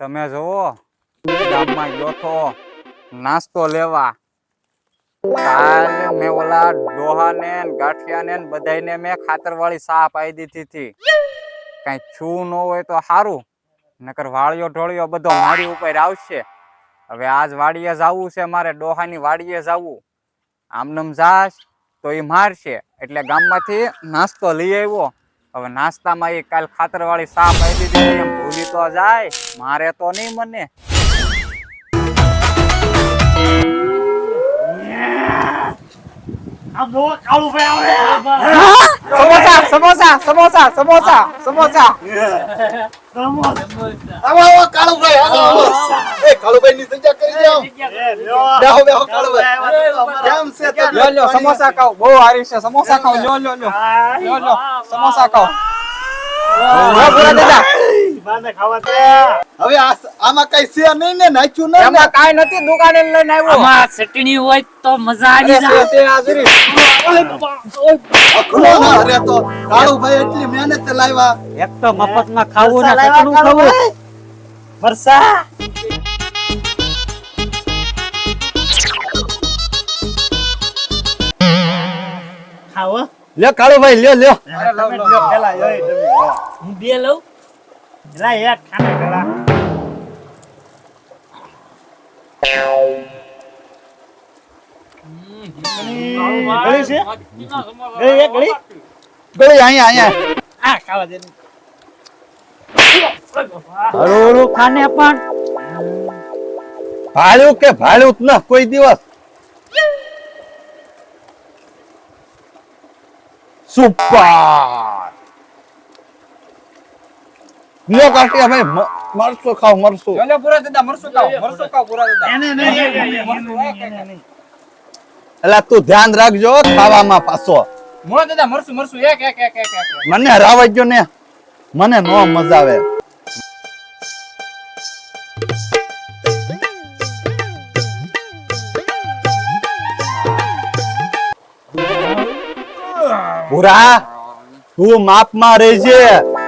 તમે જોવો ગામમાં ગયો તો નાસ્તો લેવા. મેં ઓલા ડોહાને ગાંઠિયાને ને બધાયને મેં ખાતરવાળી સા પાઈ દીધી હતી. કઈ છું ન હોય તો સારું નકર વાળિયો ઢોળિયો બધો મારી ઉપર આવશે. હવે આજ વાડીએ જવું છે, મારે ડોહાની વાડીએ જવું. આમનમ જાશ, તો એ મારશે. એટલે ગામમાંથી નાસ્તો લઈ આવ્યો. હવે નાસ્તામાં એ કાલ ખાતરવાળી સા પાઈ દીધી એમ. ભૂલી તો જાય મારે તો નહીં મને. સમોસા સમોસા સમોસા સમોસા સમોસા. સમોસા. ખાઓ. બહુ સારી છે. સમોસા ખાવ લો લો લો સમોસા ખાવ ભૂરા બાને ખાવા દે હવે આમાં કઈ છે નહીં ને નાચ્યું નહીં એમાં કાંઈ નથી દુકાને લઈને આવ્યો. આમાં ચટણી હોય તો મજા આવી જાય. તે હાજરી અખલો ના હરે તો કાળુભાઈ એટલી મહેનત લાવ્યા. એક તો મફતમાં ખાવું ને કેટલું ખાવું? વરસા ખાવો? લ્યો કાળુભાઈ લ્યો લ્યો. હું બે લઉં? લા એક ખાને પેલા. ગળી છે? ગળી એક ગળી? ગળી અહીંયા અહીંયા. આ ખાવા દે. હળું ખાને પણ. ભાડું કે ભાડું ના ન કોઈ દિવસ. સુપર લ્યો કાટિયા ભાઈ મરસો ખાવ મરસો લ્યો, પૂરા દાદા મરચું ખાઓ મરચું ખાઓ ભૂરા દાદા એને નહીં એને નહીં એટલે તું ધ્યાન રાખજો ખાવામાં પાછો. મો દાદા મરચું મરચું એક એક એક એક એક. મને હરાવજો ને. મને નો મજા આવે. ભૂરા તું માપમાં રહેજે.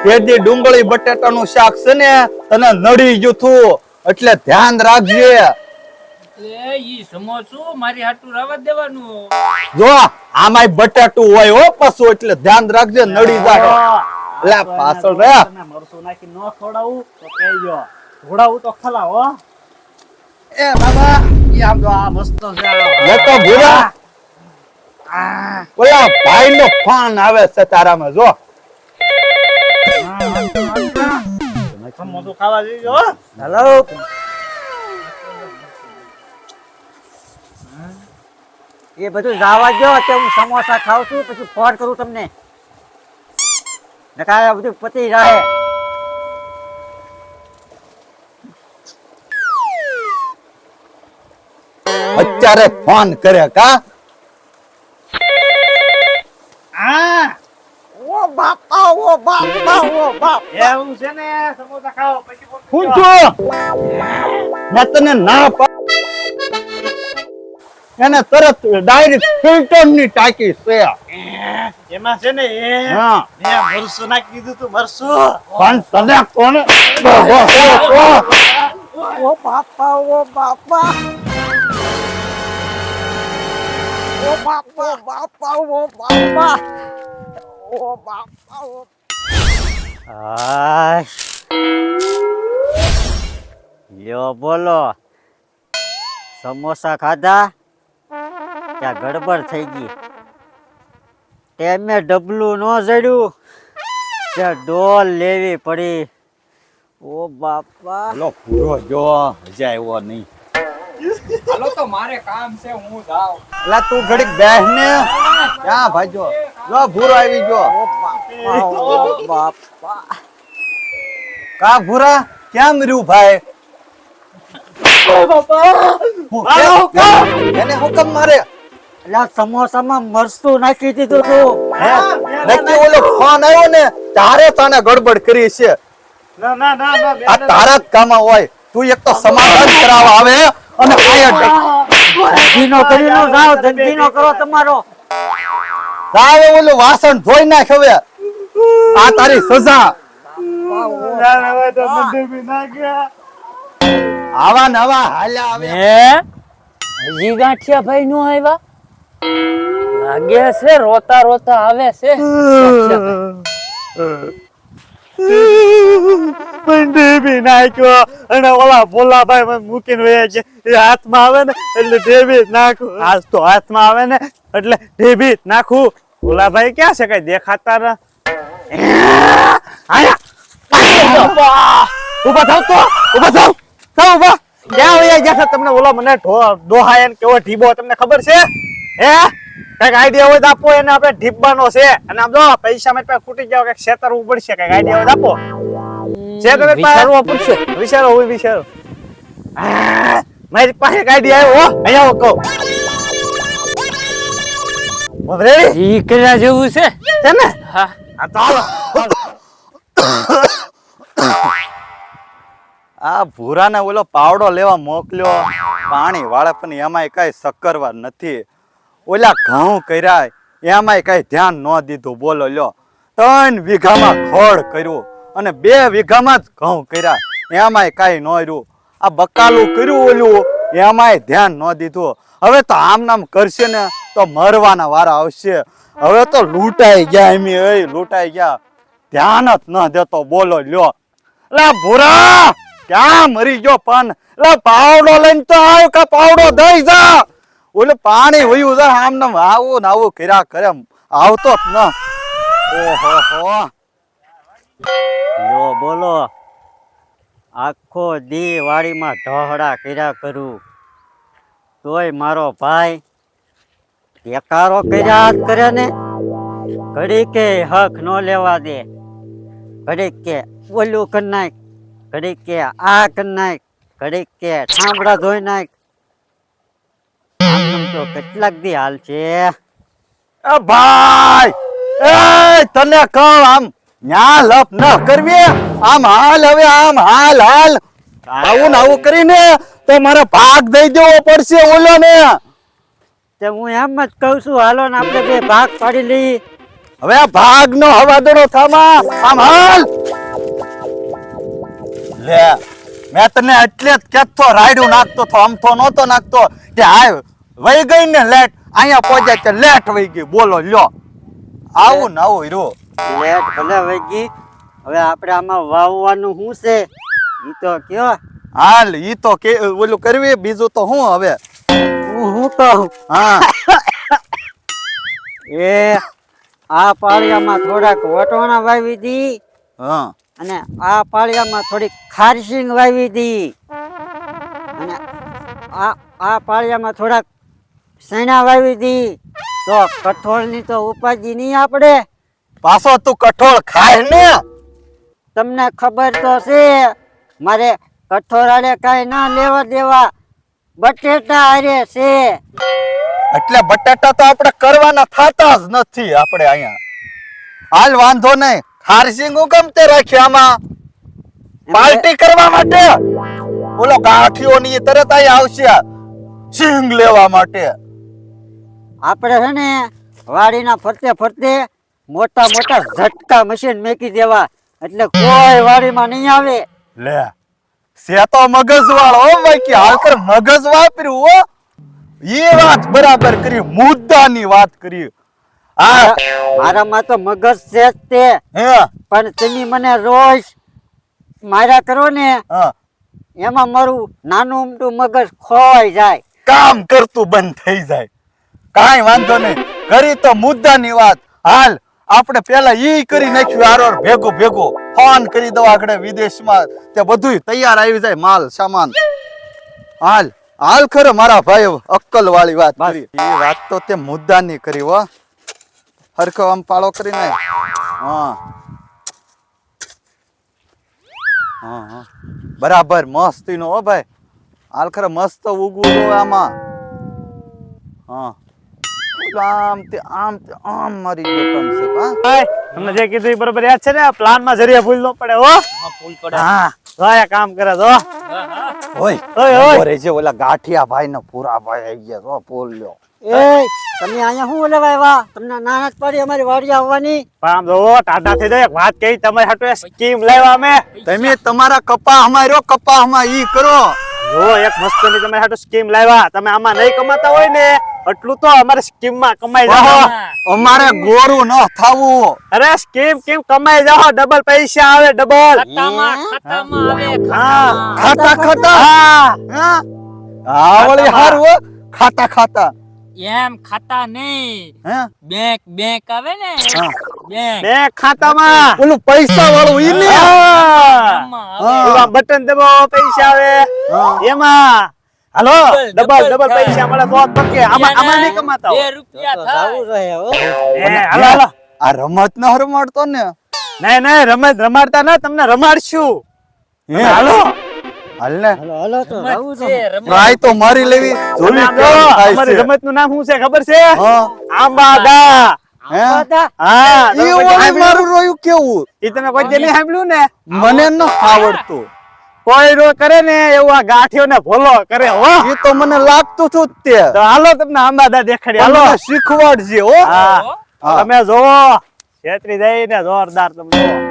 તેદી ડુંગળી બટેટાનું શાક છે ને તને નડી ગયું તું. એટલે ધ્યાન રાખજે. એટલે ઈ સમોસું મારી હાટું રવા દેવાનું. જો આમાંય બટાટું હોય હો પશુ એટલે ધ્યાન રાખજે નડી જાય એટલે પાછળ રે. મરસું નાખી ન ખોડાવું તો કહેજો. ખવડાવું તો ખલા હો. એ બાબા ઈ આમ તો આ મસ્ત છે. લે તો ભૂરા. ઓલા ભાઈ નો ફોન આવે છે તારામાં જો. સમોસું ખાવા જઈજો હેલો એ બધું જવા દો કે હું સમોસા ખાઉં છું પછી ફોન કરું તમને. નકા આ બધું પતી રહે. અત્યારે ફોન કરે કા? આ ઓ બાપા ઓ બાપા ઓ બાપ એવું છે ને સમોસા ખાઓ પછી હું. છું. તને ના એને તરત ડાયરેક્ટ ફિલ્ટરની ટાંકી છે. એમાં છે ને હા. મેં મરસું નાખી દીધું તું મરસું પણ તને કોને ઓ બાપા ઓ બાપા. ઓ બાપા બાપા ઓ બાપા. ઓ બાપા ઓ લ્યો બોલો. સમોસા ખાધા? ત્યાં ગડબડ થઈ ગઈ. તેમે ડબલું ન જડ્યું. ત્યાં ડોલ લેવી પડી. ઓ બાપા. લો પૂરો જો હજી આવ્યો નહીં. હાલો તો મારે કામ છે હું જાઉં. એટલે તું ઘડીક બેસ ને ક્યાં ભાજો લો ભૂરો આવી ગયો. બાપા કા ભૂરા? કેમ રહ્યું ભાઈ? એને હુકમ મારે. એટલે સમોસામાં મરચું નાખી દીધું તું. હે? નક્કી ઓલો ફોન આવ્યો ને તારે તને ગડબડ કરી છે. ના ના ના ના આ તારા જ હોય. તું એક તો સમાધાન કરાવવા આવે અને આયા ધંધીનો કરી નો ધંધીનો કરો તમારો. તારે ઓલું વાસણ ધોઈ નાખ હવે. આ તારી સજા. આવા નવા હાલ્યા આવે હજી ગાંઠિયા ભાઈ નો આવ્યા? લાગે છે રોતા રોતા આવે છે. નાખ્યો અને ઓલા ભોલાભાઈ મને મૂકીને એ હાથમાં આવે ને એટલે ઢેબી જ નાખું. આજ તો હાથમાં આવે ને. એટલે ઢીબી નાખું. ભોલાભાઈ ક્યાં છે? કઈ દેખાતા ન ઊભા! થાવ તો! ઊભા થાવ! થાવ ઊભા! ક્યાં વયા ગયા છો? તમને ઓલો મને ડોહાય કેવો ઢીબો તમને ખબર છે? હે? કંઈક આઈડિયા હોય તો આપો એને આપણે ઢીબવાનો છે. અને આમ જો પૈસા મેં પાસે ખૂટી જાવ કંઈક છેતરવું પડશે કંઈક આઈડિયા હોય તો આપો. છે તમે વિચારવા પડશે. વિચારો હોય વિચારો. મારી પાસે આઈડિયા આવ્યો. અહીંયા કહું. Ready? જેવું છે? છે ને? હા. આ તો હાલો. આ ભૂરાને ઓલો પાવડો લેવા મોકલ્યો. પાણી વાળે પણ એમાંય કઈ સક્કરવા નથી. ઓલા ઘઉં કર્યા એમાંય કઈ ધ્યાન ન દીધું. બોલો લ્યો. ત્રણ વીઘામાં ખોળ કર્યું અને બે વીઘામાં જ ઘઉં કર્યા. એમાંય કઈ ન રહ્યું. આ બકાલું કર્યું ઓલું? એમાંય ધ્યાન ન દીધું. હવે તો આમ નામ કરશે ને તો મરવાના વારા આવશે. હવે તો લૂંટાઈ ગયા એમ એ લૂંટાઈ ગયા. ધ્યાન જ ન દેતો, બોલો, લ્યો. લે ભૂરા, ક્યાં મરી ગયો પણ? લે પાવડો લઈને તો આવ કે પાવડો દઈ જા. ઓલે પાણી વયું જા, આમ નામ આવું ને આવું કર્યા કરે. આવતો જ ન. ઓહો, હો. બોલો. આખો દી વાડીમાં ઢોહડા કર્યા કરું. તોય મારો ભાઈ ટેકારો કર્યા જ કરે ને? ઘડી કે હક ન લેવા દે. ઘડી કે ઓલું કરી નાખ. ઘડી કે આ કરી નાખ. ઘડી કે ઠામડા ધોઈ નાખ. તો કેટલાક દી હાલ છે. ભાઈ! એ તને કહું આમ ન્યા લપ ન કરવી. આમ હાલ હવે આમ હાલ હાલ. આવું આવું કરીને તો મારે ભાગ દઈ દેવો પડશે ઓલો ને તે હું એમ જ કહું છું હાલો ને આપણે બે ભાગ પાડી લઈ હવે ભાગ નો હવાદળો થામા. આમ હાલ. લે મેં તને એટલે જ કેતો રાયડું નાખતો તો આમ તો નહોતો નાખતો કે આ વહી ગઈ ને લેટ. અહીંયા પહોંચે કે લેટ વહી ગઈ. બોલો લ્યો. આવું ને આવું હીરો. લેટ ભલે વૈગી. હવે આપણે આમાં વાવવાનું શું છે? ઈ તો કયો? હાલ ઈ તો કે ઓલું કરવી બીજું તો હું હવે? હું કહું? હા. એ આ પાળિયામાં થોડાક વટવાણા વાવી દી. હા. અને આ પાળિયામાં થોડીક ખારસિંગ વાવી દી. અને આ આ પાળિયામાં થોડાક સેના વાવી દી. તો કઠોળની તો ઉપાધિ નહીં આપણે. પાછો તું કઠોળ ખાય ને. તમને ખબર તો છે મારે કઠોરાડે કઈ ના લેવા દેવા બટેટા હારે છે. એટલે બટાટા તો આપણે કરવાના થતા જ નથી આપણે અહીંયા. હાલ વાંધો નહીં ખારસિંગ હું ગમતે રાખ્યો આમાં. પાર્ટી કરવા માટે. બોલો ગાંઠિયો ની તરત અહીં આવશે. સિંગ લેવા માટે. આપણે છે ને વાડીના ફરતે ફરતે મોટા મોટા ઝટકા મશીન મેકી દેવા. એટલે કોઈ વાડીમાં નહીં આવે. લે સેતો મગજ વાળો બાકી હાલ મગજ વાપર્યું હો. એ વાત બરાબર કરી મુદ્દાની વાત કરી. આ મારામાં તો મગજ છે જ તે. પણ તમે મને રોજ માર્યા કરો ને હા. એમાં મારું નાનું ઉમટું મગજ ખોવાઈ જાય. કામ કરતું બંધ થઈ જાય. કાંઈ વાંધો નહીં. કરી તો મુદ્દાની વાત. હાલ આપણે પેલા ઈ કરી નાખ્યું આરોર ભેગું ભેગું. ફોન કરી દો આગળ વિદેશમાં. તે બધુંય તૈયાર આવી જાય માલ સામાન. હાલ હાલ ખરો મારા ભાઈ અક્કલ વાળી વાત. કરી. એ વાત તો તે મુદ્દાની કરી હો. હરખો આમ પાળો કરી ને હા બરાબર બરાબર મસ્તીનો હો ભાઈ. હાલ ખરે મસ્ત ઉગવું આમાં. હા. આમ તે આમ તે આમ મારી ગયો કમ હા. તમને જે કીધું એ બરોબર યાદ છે ને? પ્લાનમાં જરીએ ભૂલ ન પડે હો. હા ફૂલ પડે. હા. જો કામ કરે જો ઓય ઓય, ઓય. જે ઓલા ગાંઠિયા ભાઈ ને પૂરા ભાઈ આવી ગયા તો પોલ લ્યો. એ તમે અહીંયા શું લેવા આવ્યા? તમને નાના પડી અમારી વાડી આવવાની. આમ જો ટાટા થઈ જાય. વાત કહી તમારી હાટુ સ્કીમ લાવ્યા અમે. તમે તમારા કપા અમારો કપા અમા ઈ કરો. જો એક મસ્તની તમે હાટુ સ્કીમ લાવ્યા. તમે આમાં નહીં કમાતા હોય ને એટલું તો અમારે સ્કીમમાં કમાઈ જાઓ અમારે ગોરું ન થાવું. અરે સ્કીમ કેમ કમાઈ જાઓ ડબલ પૈસા આવે ડબલ ખાતામાં ખાતામાં આવે ખાતા ખાતા. હા. હા. હા વળી હારું ખાતા ખાતા. એમ ખાતા નહીં. બેંક બેંક આવે ને? બેંક. બે ખાતામાં. ઓલું પૈસા વાળું ઈ ને બટન દબાવો પૈસા આવે. એમાં. હાલો ડબલ, ડબલ. પૈસા મળે તો જ પકે. આમાં આમાં નહીં કમાતા બે રૂપિયા થાય. જોઈએ હો. એ, હાલો હાલો. આ રમત ન રમાડતો ને. નહીં નહીં રમત રમાડતા ના તમને રમાડશું. હે? હાલો. હાલ ને. હાલો હાલો તો જાવું છે ટ્રાય તો મારી લેવી. જોલી અમારી રમતનું નામ શું છે ખબર છે? આંબાદા હે? સાંભળ્યું? મારું રોયું કેવું? એ તમે કોઈ નહીં સાંભળ્યું ને? મને ન આવડતું. કોઈ કરે ને એવું આ ગાંઠિયો ને ભોલો કરે હો. એ તો મને લાગતું છું જ તે. તો હાલો તમને આંબાદા દેખાડી હાલો. શીખવાડજે હો. તમે જોવો છેતરી જઈને જોરદાર તમે જોવો